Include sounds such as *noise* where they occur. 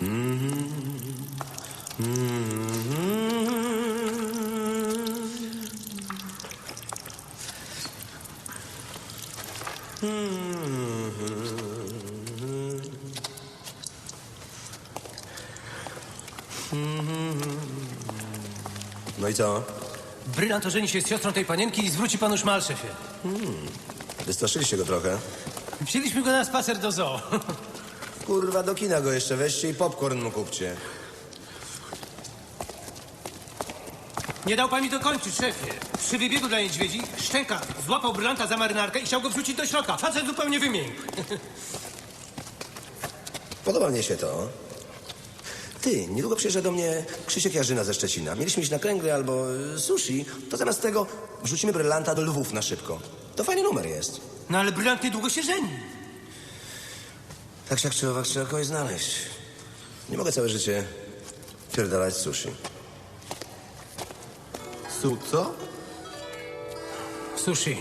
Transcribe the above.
No i co? Brylant ożeni się z siostrą tej panienki i zwróci panu szmal, szefie. Wystraszyliście go trochę? Wzięliśmy go na spacer do zoo. *laughs* Kurwa, do kina go jeszcze weźcie i popcorn mu kupcie. Nie dał pan mi dokończyć, szefie. Przy wybiegu dla niedźwiedzi Szczęka złapał brylanta za marynarkę i chciał go wrzucić do środka. Facet zupełnie wymiękł. *laughs* Podoba mnie się to. Ty, niedługo przyjeżdża do mnie Krzysiek Jarzyna ze Szczecina. Mieliśmy iść na kręgle albo e, sushi, to zamiast tego wrzucimy brylanta do Lwów na szybko. To fajny numer jest. No ale brylant niedługo się żeni. Tak siak czy owak trzeba kogoś znaleźć. Nie mogę całe życie pierdalać sushi. Su co? Sushi.